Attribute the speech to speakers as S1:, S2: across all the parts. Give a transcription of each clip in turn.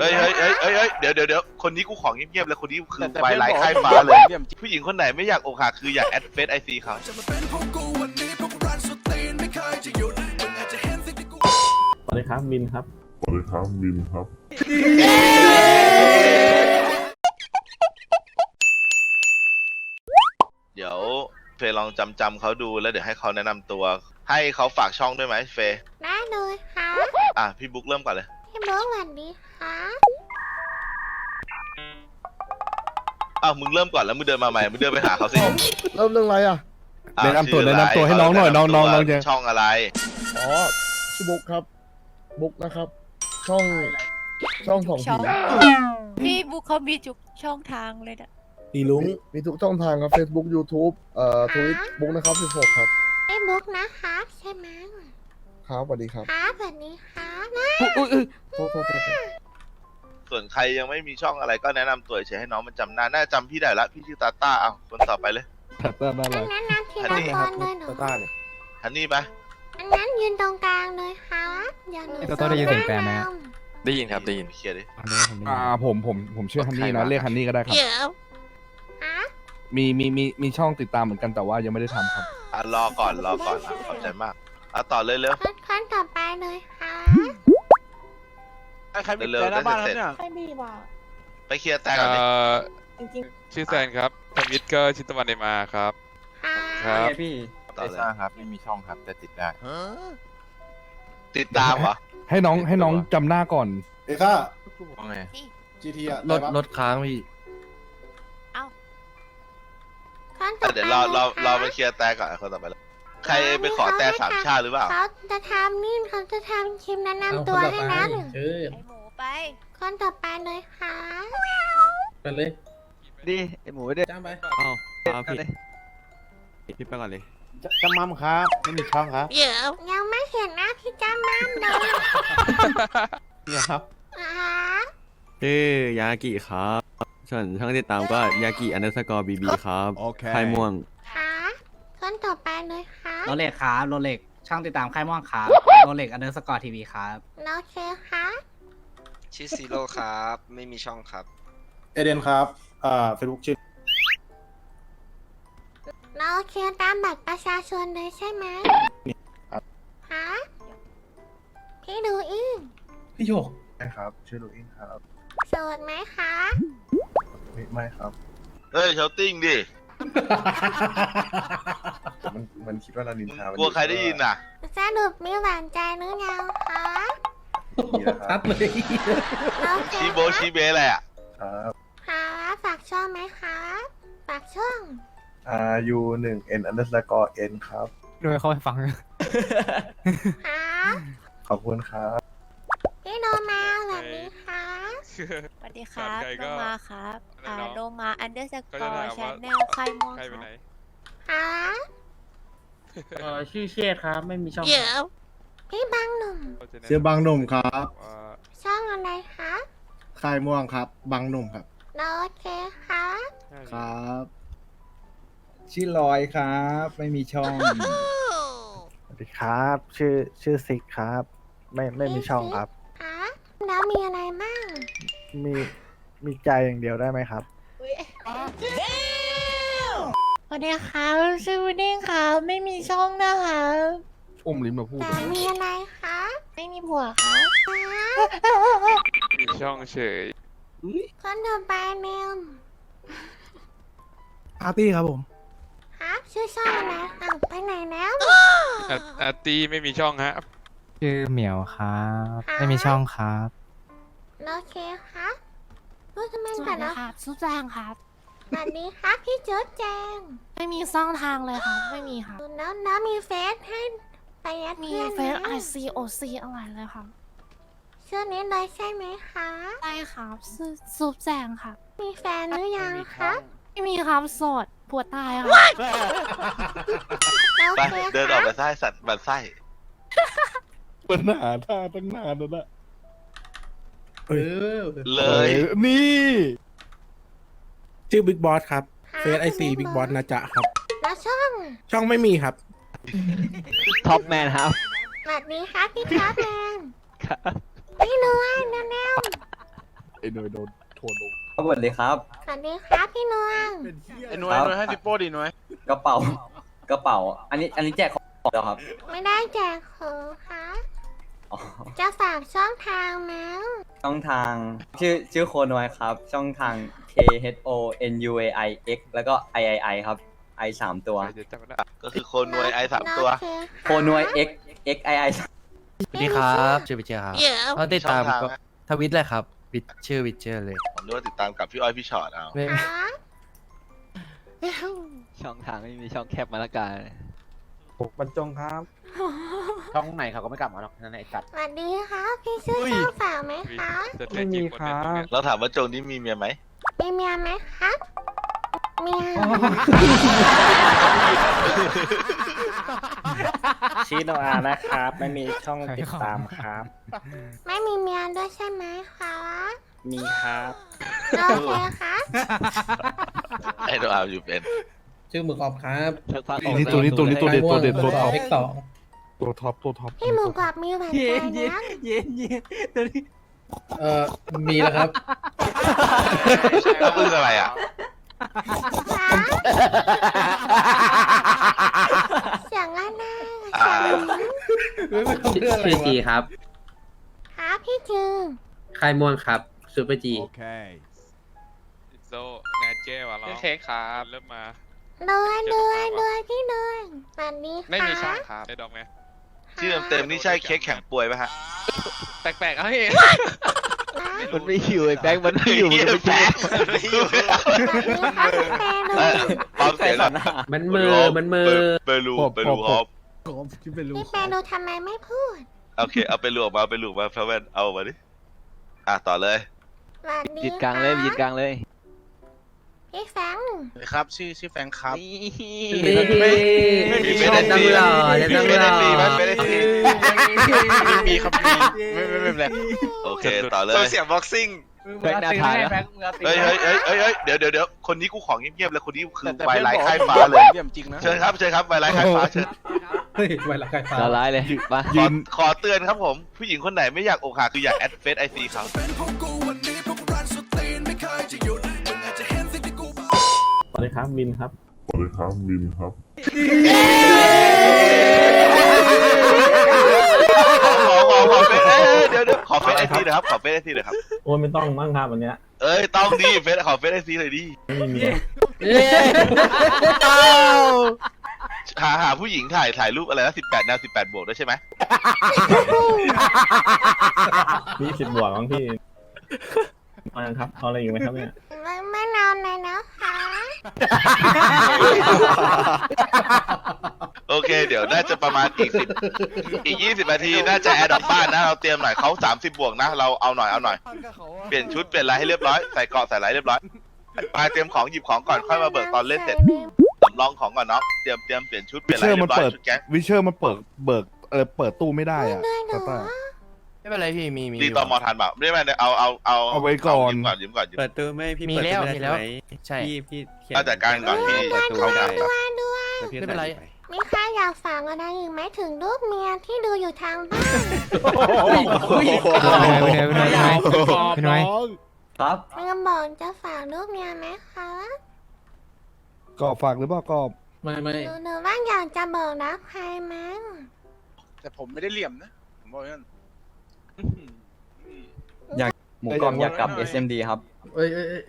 S1: เฮ้ยเฮ้ยเฮ้ยเฮ้ยเฮ้ยเดี๋ยวเดี๋ยวเดี๋ยวคนนี้กูของเงียบๆเลยคนนี้คือ
S2: แต่
S1: ไว
S2: เพื่อน
S1: ไลท์
S2: บอก
S1: ค่าย
S2: ว่า
S1: ฟ้าเลย
S2: เยี่ยมจริง
S1: ผู้หญิงคนไหนไม่อยากอกหักคืออยากแอดเฟซไอซีเขา
S3: จะมาเป็นพวกกูวันนี้พวกกูรันสุดตีนไม่เคยจะหยุดมึงอาจจะเห็นสิ่งที่กู
S4: สวัสดีครับมินครับ
S5: สวัสดีครับมินครับ
S1: เดี๋ยวเฟย์ลองจำจำเขาดูแล้วเดี๋ยวให้เขาแนะนำตัว ให้เขาฝากช่องด้วยไหมเฟย์
S6: ได้เลยค่ะ
S1: อะพี่บุ๊กเริ่มก่อนเลย
S6: พี่บุ๊กสวัสดีค่
S1: อ้าวมึงเริ่มก่อนแล้วมึงเดินมาใหม่มึงเดินไปหาเขาสิ
S7: เริ่มเรื่องอะไรอะ
S1: อะ
S2: แนะนำตัว
S1: ชื่อ
S2: แนะนำตัวให้น้องหน่อยน้องน้องน้องเจ
S1: ช่องอะไร
S7: อ๋อชื่อบุ๊กครับ บุ๊กนะครับ ช่อง ช่องของ
S8: ช่
S7: ผี
S8: องพี่บุ๊คเขามีทุกช่องทางเลยนะ
S4: อีลุง
S7: มีมีทุกช่องทางครับ Facebook YouTube เอ่อทวิตบุ๊กนะครับ16ครับ
S6: พี่บุ๊กนะคะใช่ไหม
S7: ครับสวัสดีครับ
S6: ครับสวัสดีค่ะนะ
S7: โทษโทษโทษโทษ
S1: ส่วนใครยังไม่มีช่องอะไรก็แนะนำตัวเฉยๆให้น้องมันจำหน้าน่าจะจำพี่ได้ละพี่ชื่อตาต้าอ้าวคนต่อไปเลย
S2: ถัดต้าน่ารัก
S6: แนะนำที
S1: อัน
S6: ละ
S1: นี้
S6: คนเลยหนู
S7: ตาต้าเนี่ย
S1: ฮันนี่ปะ
S6: อันนั้นยืนตรงกลางเลยค่ะอย่าหนู
S8: พี่โตโต้ได้ยินเสียงแปลไหมฮะ
S9: ได้ยินครับได้ยิน
S1: เคลียร์ดิ
S2: อ่าผมผมผมชื่อฮันนี่นะเรียกฮันนี่ก็ได้ครับ
S6: เดี๋ยวฮะ
S2: มีมีมีมีช่องติดตามเหมือนกันแต่ว่ายังไม่ได้ทำครับ
S1: อะรอก่อนรอก่อนอะขอบใจมากอะต่อเลยเร็ว
S6: คนคนต่อไปเลยค่ะ
S2: ใครมี
S1: เร็วๆ
S2: ใจหน้าบ้าน
S1: ได้
S2: ครับ
S1: เสร็จ
S2: เนี่ย
S8: ไม่มีว่ะ
S1: ไปเคลียร์แต่ก่อนดิ
S9: เอ่อ
S8: จริง
S9: ชื่อแซนครับทวิตก็ชิตวันเดมาครับ
S6: ค่ะ
S9: ครับ
S2: พี่
S1: ต่อเลย
S9: ครับ ไม่มีช่องครับ แต่ติดได้
S1: ติดตามเหรอ
S2: ให้น้องให้น้องจำหน้าก่อน
S4: เอซ่า
S9: ว่าไง
S4: GT อะ
S9: รถรถค้างพี่
S6: คนต่อ
S1: อะ
S6: ไป
S1: เดี๋ยวรอรอรอไป
S6: เลย
S1: เคลียร์แต่ก่อนอะคนต่อไปเลย ใครไปขอแต่สามชาติหรือเปล่า
S6: เขาจะทำนี่เขาจะทำคลิปแนะนำตัวให้นะหนู
S8: ๆไอหมูไป
S6: คนต่อไปเลยค่ะ
S2: ดิไอหมูเด็ด
S4: จ้างไป
S9: อ้าว
S2: เอาพี่
S9: พี่ไปก่อนเลย
S4: จะมัมครับไม่มีช่องครับ
S6: เดี๋ยวยังไม่เห็นหน้าพี่จ้ามันเลย
S4: เนี่ยครับ
S6: อ่า
S9: ชื่อยากิครับส่วนช่องติดตามก็ยากิอันเดอร์สกอร์บีบีครับ
S2: โอเค
S9: ไข่ม่วง
S6: ค่ะคนต่ อไปเลยค่ะ
S10: โรเล็กครับโรเล็กช่างติดตามค่ายม่วงครับโรเล็กอันเดอร์สกอร์ทีวีครับ
S6: โอเคค่ะ
S11: ชื่อซีโร่ครับ ไม่มีช่องครับ
S4: เอเดนครับอ่าเฟซบุ๊กชื่อ
S6: เราโอเคตามบัตรประชาชนเลยใช่ไหม
S4: ครับ
S6: ฮะพี่ดูอิง
S4: พี่โย
S7: ใช่ครับ ชื่อลูอิงครับ
S6: โสดไหมคะ
S7: ไม่ไม่ครับ
S1: เฮ้ยเชาติ้งดิ
S7: มันมันคิดว่าเรานินทาก
S1: ลัวใครได้ยินอะ
S6: สรุปมีหวานใจหรือยังคะ
S4: ชัดเลย
S6: โอเค
S1: ชีโบชีเบอะไรอะ
S7: ครับ
S6: ค่ะฝากช่องไหมคะฝากช่อง
S7: R U หนึ่ง N underscore N ครับ
S8: ด้วยเขาไปฟัง
S6: ค่ะ
S7: ขอบคุณครับ
S6: พี่โนมาสวัสดีค่ะ
S8: สวัสดีครับ
S9: ใคร
S8: โล
S9: ก็
S8: มาครับ อ่า
S9: อะไรเนอะ
S8: โลมาอันเดอร์สก
S9: ก็
S8: อ
S9: จะถาม
S8: ร์
S9: ว่า
S8: ชแนลค่ายม่วง
S9: ใคร
S8: ค
S9: ไป
S8: รับ
S9: ไหน
S6: ค่ะ
S10: เออชื่อเชษครับ ไม่มีช่อง
S6: เดี๋ยวพี่บังหนุ่ม
S4: ชื่อบางหนุ่มครับ
S9: ว่า
S6: ช่องอะไรคะ
S4: ค่ายม่วงครับ บางหนุ่มครับ
S6: โอเคค่ะ
S4: ครับ
S2: ชื่อลอยครับ ไม่มีช่อง
S7: สวัสดีครับ ชื่อชื่อซิกครับ ไม่ไม่มีช่องครับ
S6: ค่ะแล้วมีอะไรบ้าง
S7: มีมีใจอย่างเดียวได้ไหมครับ
S8: สวัสดีครับชื่อวุดิ้งครับ ไม่มีช่องนะคะ
S2: อุ้มลิ้นมาพูด
S6: แต่มีอะไรคะ
S8: ไม่มีผัวครับ
S9: มีช่องเฉย
S6: คนต่อไปเนม
S4: อาร์ตี้ครับผม
S6: ครับชื่อช่องอะไรอ้าวไปไหนแล้ว
S9: อาอาร์ตี้ไม่มีช่องฮะ
S8: ชื่อเหมียวครับ
S6: ครับ
S8: ไม่มีช่องครับ
S6: โอเคครับพูดทำไม
S8: ส
S6: กั
S8: วันสดี
S6: แล้ว
S8: ครับสุแจงครับ
S6: สวัสดีครับพี่จุดแจง
S8: ไม่มีช่องทางเลยครับไม่มีครับ
S6: แล้วแล้วมีเฟซให้ไปแอด
S8: มี
S6: เพื่อน
S8: เฟซ
S6: ไห
S8: ไอซีโอซีอะไรเลยครับ
S6: ชื่อนี้เลยใช่ไหมคะ
S8: ใช่ครับชื่อสุแจงครับ
S6: มีแฟนหรือยังคะ
S8: ไม่มีครับโสดผัวตายครับ
S6: โอ
S1: ไป
S6: เค
S1: เดินออกไปไส้สัตว์บันไส้
S2: ปัญหาท่าตั้งนานแล้วนะ
S4: เออ
S1: เลย
S2: นี่
S4: ชื่อบิ๊กบอสครับ
S6: ค่ะ
S4: เฟซไอซีบิ๊กบอสนะจ๊ะครับ
S6: แล้วช่อง
S4: ช่องไม่มีครับ
S10: ท็อปแมนครับ
S6: สวัสดีครับพี่ครับแมนพี่นวลแนว
S7: อ้หน่วยโดนโทนลง
S5: สวัสดีครับ
S6: สวัสดีครับพี่นวล
S1: ไอ้หน่วยหน่วยให้ดิโป้ดิหน่วย
S5: กระเป๋ากระเป๋า อันนี้อันนี้แจกของแล้วครับ
S6: ไม่ได้แจกของค่ะ
S5: อ๋อ
S6: จะฝากช่องทางแล้ว
S5: ช่องทางชื่อชื่อโคนอยครับ ช่องทาง K H O N U A I X แล้วก็ I I I ครับ I สามตัว
S1: ก็คือโคนหน่วยไอสามตัว
S6: โอเค
S5: โคนอย X X I I
S6: สวัสดีครับชื่อวิเชียครับ
S1: เขาติดตามก็
S10: ทวิตเลยครับวิตชื่อวิตเชอร์เลย
S1: ผมนึกว่าติดตามกับพี่อ้อยพี่ชอตเอา
S6: ครับ
S10: ช่องทางไม่มีช่องแคบมาละกัน
S7: บรรจงครับ
S10: ช่องไหนเขาก็ไม่กลับมาหรอกนั่นไอ้จัด
S6: สวัสดีครับพี่ชื่อช่องฝากไหมคะ
S7: ไม่มีครับ
S1: เราถามว่าโจงนี้มีเมียไหม
S6: มีเมียไหมครับเมีย
S10: ชีโนอานะครับ ไม่มีช่องติดตามครับ
S6: ไม่มีเมียด้วยใช่ไหมคะ
S10: มีครับ
S6: โอเคครับ
S1: ไอ้โดอาอยู่เป็น
S2: ชื่อหมึกออบครับ
S7: นี่ตัวนี้ตัวนี้ตัวเด็ดตัวเด็ดตัวท็อป
S2: เล็กสอง
S7: ตัวท็อปตัวท็อป
S6: พี่หมูกรอบมีหวานใจนะ
S10: เย็นเย็นตัวนี้
S2: เอ่อมีแล้วครับ
S1: แล้วอึ้งอะไรอะ
S6: เสียงอะไรนะ
S1: อ่า
S2: ชื่อจีครับ
S6: ครับพี่จือ
S2: คายมวนครับซูเปอร์จี
S12: โซงานเจ้วะเราโอเคครับเริ่มมา
S6: ด้วยด้วยด้วยพี่ด้วยสวัสดีค่ะ
S12: ไม่มีช่องครับ ได้ดอกไหม
S1: ชื่อเต็มๆนี่ใช่เค้กแข็งป่วยไหมฮะ
S12: แปลกๆเอ้ย
S6: นะ
S10: มันไม่อยู่ไอ้แบงค์มันไม่อยู่
S1: เหี้ย
S10: มันไม่
S1: แฝ
S10: อยู่
S1: งไม่อยู่
S6: สวัสดีค่ะพี่แปรด้
S1: เอ
S6: วย
S1: อพร้อมเสียงแล้ว
S2: มันมือมันมือ
S1: เปรูเปรูครับ
S6: พี่แปรดูทำไมไม่พูด
S1: โอเค เอาไปลวกมาเอาไปลวกมาพระแว่นเอามาดิ อะต่อเลย
S6: สวัสดี
S10: ยืนกลางเลยยืนกลางเลย
S6: พี่แฟง
S1: ครับชื่อชื่อแฟงครับ
S2: ไม่ไม่
S1: ไม่มีไม่ได้ตี
S2: จะต้องรอจะต้องรอ
S1: ไม่ได้ตีไม่ได้ตี
S12: ไม่มีครับมีไม่ไม่ไม่เป็นไร
S1: โอเคต่อเลย
S11: เสียงบ็อกซิ่ง
S10: แบงค์หน้าถ่ายแล้ว
S1: เฮ้ยเฮ้ยเฮ้ยเฮ้ยเฮ้ยเดี๋ยวเดี๋ยวเดี๋ยวคนนี้กูของเงียบๆเลยคนนี้คือไวไลท์ค่ายฟ้าเลย
S12: เยี่ยมจริงนะ
S1: เชิญครับเชิญครับไวไลท์ค่ายฟ้าเชิญ
S2: เฮ้ยไวรัสไฟฟ้า
S10: ละลายเลยมา
S1: ขอขอเตือนครับผม ผู้หญิงคนไหนไม่อยากอกหักคืออยากแอดเฟซไอซีเขา
S7: ดีครับมินครับ สวัสดีครับมินครับ
S1: ขอขอขอเฟซเอ้ยเดี๋ยวเดี๋ยวขอเฟซไอซีหน่อยครับ ขอเฟซไอซีหน่อยครับ
S7: โอ้ยไม่ต้องมั่งครับวันเนี้ย
S1: เอ้ยต้องดีเฟซขอเฟซไอซีหน่อยดิ
S7: ไม่มีเมีย
S1: หาหาผู้หญิงถ่ายถ่ายรูปอะไรนะสิบแปดแนวสิบแปดบวกด้วยใช่ไหม
S7: มีสิบบวกบ้างพี่มาครับเอาอะไรอีกไหมครับเนี่ย
S6: ไม่ไม่นอนเลยนะคะ
S1: โอเค เดี๋ยวน่าจะประมาณอีกสิบอีกยี่สิบนาทีน่าจะแอดดอกบ้านนะเราเตรียมหน่อยเขาสามสิบบวกนะ เราเอาหน่อยเอาหน่อย เปลี่ยนชุดเปลี่ยนอะไรให้เรียบร้อยใส่เกราะใส่อะไรเรียบร้อยไปเตรียมของหยิบของก่อนค่อยมาเบิกตอนเล่นเสร็จสำรองของก่อนเนาะเตรียมเตรียมเปลี่ยนชุดเปลี่ยนอะไรเรียบร้อยชุดแก๊ง
S7: วิเชอร์มันเปิดเบิกเออเปิดตู้ไม่ได้อะ
S6: ด้วยหนู
S7: ตาต้า
S10: ไม่เป็นไรพี่มีมี
S1: ตีตอมอทันเปล่าไม่ได้ไหมเอาเอาเอา
S7: เอาไว้ก่อน
S1: ยืมก่อนยืมก่อนยืม
S9: เปิดตู้ไม่พี่
S10: มี
S9: เปิด
S10: แล้ว
S9: ตู้ไม่
S10: มี
S9: ได้
S10: แล้ว
S9: ใช่ไหม
S10: ใช่
S9: พี่พี่เขียน
S1: เอาจัดการก่อนพี่
S9: เปิดตู้ไม่ได้
S6: ด้วยด้วย
S9: แล้วพี่
S10: ไม่เป็นไร
S9: ใส่
S6: มีใครอยากฝากอะไรอีกไหมถึงลูกเมียที่ดูอยู่ทางบ้าน
S10: เป็นไง
S5: ครับ
S6: เมื่อบอกจะฝากลูกเมียไหมคะ
S7: กรอบฝากหรือเปล่ากรอบ
S2: ไม่ไม่
S6: หนูหนูว่าอยากจะบอกรักใครมั้ง
S12: แต่ผมไม่ได้เหลี่ยมนะ ผมบอกงั้น
S5: หมูกรอบอยากกลับ SMD ครับ
S2: เอ้ยเอ้ยเอ้ย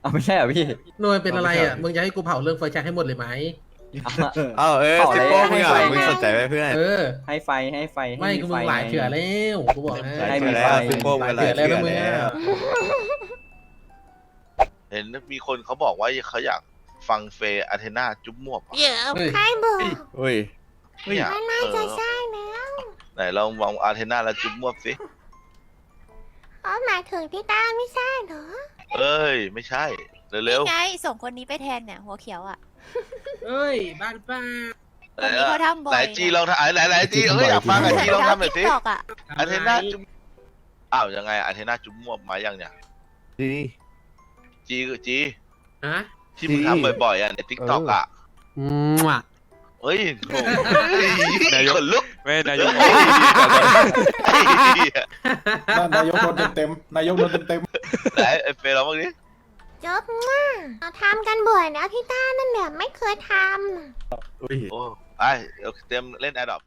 S5: เอาไม่ใช่เหรอพี่
S2: หน่วยเป็นอะไรอะ มึงจะให้กูเผาเรื่องไฟแช็กให้หมดเลยไหม
S5: เอา
S9: เอ้าเออ
S5: ต่อ
S9: สิ
S5: เลย
S9: โป้มึง
S5: ให้
S9: อะ
S5: ไฟ
S9: มึงสนใจไหมเพื่อน
S2: เออ
S5: ให้ไฟให้ไฟให้
S2: ไม่กูมึงหลายเถื่อแล้วกูบอกนะ
S5: ให้มี
S9: แล้
S5: ไฟ
S9: วสิโป้มึงหลาย
S2: เถื่อแล้ว
S9: เถื่อ
S2: นะมึง
S9: แล้
S2: อะ
S9: ว
S1: เห็นมีคนเขาบอกว่าเขาอยากฟังเฟย์อาเทนาจุ๊บมวบอะ
S2: เฮ้ย
S6: ใครบอก
S9: อุ้ย
S1: ไม่อยาก
S6: ไม่น่าจะใช่แล้ว
S1: ไหนลองมองอาเทนาแล้วจุ๊บมวบสิ
S6: อ๋อหมายถึงพี่ต้าไม่ใช่เหรอ
S1: เอ้ย ไม่ใช่ เร็ว
S8: ไงส่งคนนี้ไปแทนเนี่ยหัวเขียวอะ
S2: เอ้ย บ้านป้า
S1: ๆ
S8: คนนี้เขาทำบ่อย
S1: ไหนจีลองทำไหนไหนจีเอ้ยอยากฟังอะจีลองทำหน่อยสิ
S8: ตอกอะ
S1: อาเทนาจุ๊บอ้าวยังไงอาเทนาจุ๊บมวบมายังเนี่ย
S7: ดี
S1: จีจี
S2: ฮะ
S1: ที่มึงทำบ่อยๆอะในทิกตอกอะ
S2: อืมอะ
S1: เฮ้ยโหขนลุก
S9: ไม่
S13: ไม่นายก
S1: ไอ้เหี้ย
S4: นายกโดนเต็มๆนายกโดนเต็ม
S1: ไหนไอ้เฟย์เราบ้างดิ
S6: จบมากเราทำกันบ่อยนะพี่ต้านั่นแบบไม่เคยทำ
S1: โอ้ไปเดี๋ยวเตรียมเล่นแอร์ดรอป